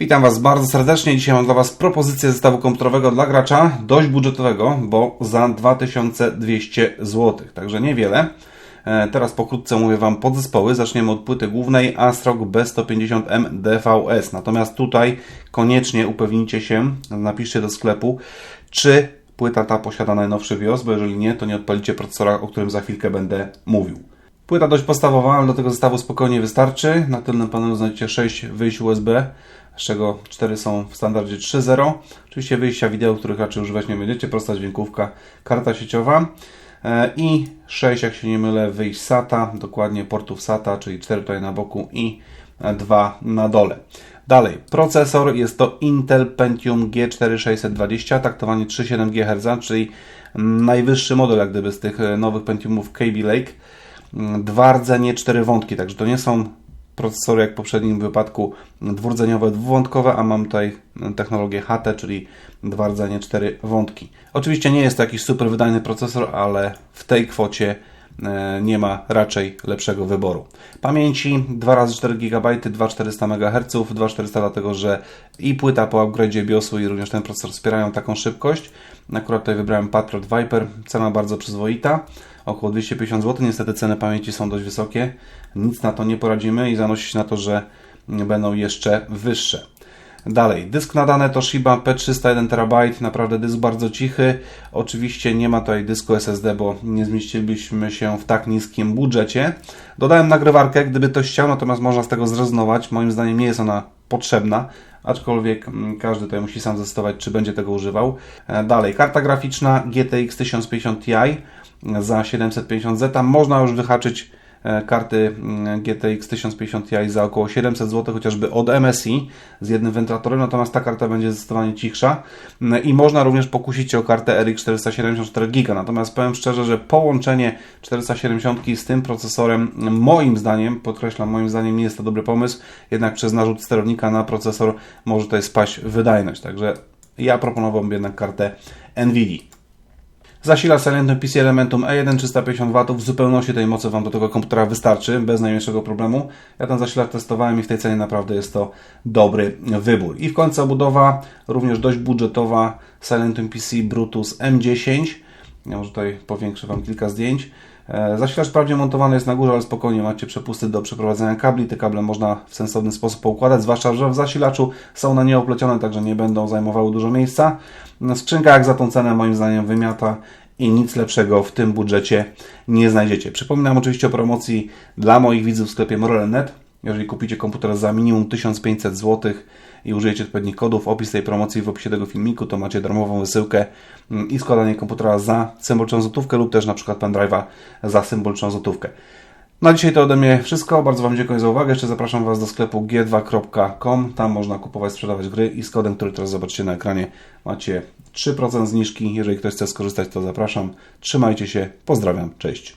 Witam Was bardzo serdecznie. Dzisiaj mam dla Was propozycję zestawu komputerowego dla gracza, dość budżetowego, bo za 2200 zł, także niewiele. E, Teraz pokrótce mówię Wam podzespoły. Zaczniemy od płyty głównej Astrog B150M DVS. Natomiast tutaj koniecznie upewnijcie się, napiszcie do sklepu, czy płyta ta posiada najnowszy BIOS, bo jeżeli nie, to nie odpalicie procesora, o którym za chwilkę będę mówił. Płyta dość podstawowa, ale do tego zestawu spokojnie wystarczy. Na tylnym panelu znajdziecie 6 wyjść USB, z czego 4 są w standardzie 3.0. Oczywiście wyjścia wideo, których raczej używać nie będziecie, prosta dźwiękówka, karta sieciowa e, i 6, jak się nie mylę, wyjść SATA, dokładnie portów SATA, czyli 4 tutaj na boku i 2 na dole. Dalej, procesor jest to Intel Pentium G4620, taktowanie 3,7 GHz, czyli najwyższy model jak gdyby z tych e, nowych Pentiumów KB Lake. Dwa rdzenie, cztery wątki, także to nie są procesory jak w poprzednim wypadku dwurdzeniowe, dwuwątkowe, a mam tutaj technologię HT, czyli dwa rdzenie, cztery wątki. Oczywiście nie jest to jakiś super wydajny procesor, ale w tej kwocie e, nie ma raczej lepszego wyboru. Pamięci 2 razy 4 GB, 2400 MHz, 2400 dlatego, że i płyta po upgrade'zie BIOSu i również ten procesor wspierają taką szybkość. Akurat tutaj wybrałem Patriot Viper, cena bardzo przyzwoita, około 250 zł. Niestety ceny pamięci są dość wysokie, nic na to nie poradzimy i zanosi się na to, że będą jeszcze wyższe. Dalej, dysk nadany to Shiba P300 1 TB, naprawdę dysk bardzo cichy. Oczywiście nie ma tutaj dysku SSD, bo nie zmieścilibyśmy się w tak niskim budżecie. Dodałem nagrywarkę, gdyby ktoś chciał, natomiast można z tego zrezygnować. Moim zdaniem nie jest ona potrzebna, aczkolwiek mm, każdy tutaj musi sam zdecydować, czy będzie tego używał. E, Dalej, karta graficzna GTX 1050 Ti za 750 Z. Można już wyhaczyć e, karty mm, GTX 1050 Ti za około 700 zł, chociażby od MSI z jednym wentylatorem, natomiast ta karta będzie zdecydowanie cichsza Mm, i można również pokusić się o kartę RX 474 GB. Natomiast powiem szczerze, że połączenie 470 z tym procesorem, moim zdaniem, podkreślam, moim zdaniem nie jest to dobry pomysł, jednak przez narzut sterownika na procesor może tutaj spaść wydajność. Także ja proponowałbym jednak kartę NVIDIA. Zasila Silentym PC Elementum E1 350 W. Zupełności tej mocy Wam do tego komputera wystarczy, bez najmniejszego problemu. Ja ten zasilacz testowałem i w tej cenie naprawdę jest to dobry wybór. I w końcu obudowa, również dość budżetowa Silentym PC Brutus M10. Ja może tutaj powiększę Wam kilka zdjęć. E, Zasilacz wprawdzie montowany jest na górze, ale spokojnie macie przepusty do przeprowadzenia kabli. Te kable można w sensowny sposób poukładać, zwłaszcza, że w zasilaczu są one nieoplecione, także nie będą zajmowały dużo miejsca. Skrzynka jak za tą cenę moim zdaniem wymiata i nic lepszego w tym budżecie nie znajdziecie. Przypominam oczywiście o promocji dla moich widzów w sklepie Morel.net. Jeżeli kupicie komputer za minimum 1500 zł i użyjecie odpowiednich kodów, opis tej promocji w opisie tego filmiku, to macie darmową wysyłkę mm, i składanie komputera za symboliczną złotówkę lub też na przykład pendrive'a za symboliczną złotówkę. Na dzisiaj to ode mnie wszystko. Bardzo Wam dziękuję za uwagę. Jeszcze zapraszam Was do sklepu g2.com. Tam można kupować, sprzedawać gry i z kodem, który teraz zobaczycie na ekranie, macie 3% zniżki. Jeżeli ktoś chce skorzystać, to zapraszam. Trzymajcie się. Pozdrawiam. Cześć.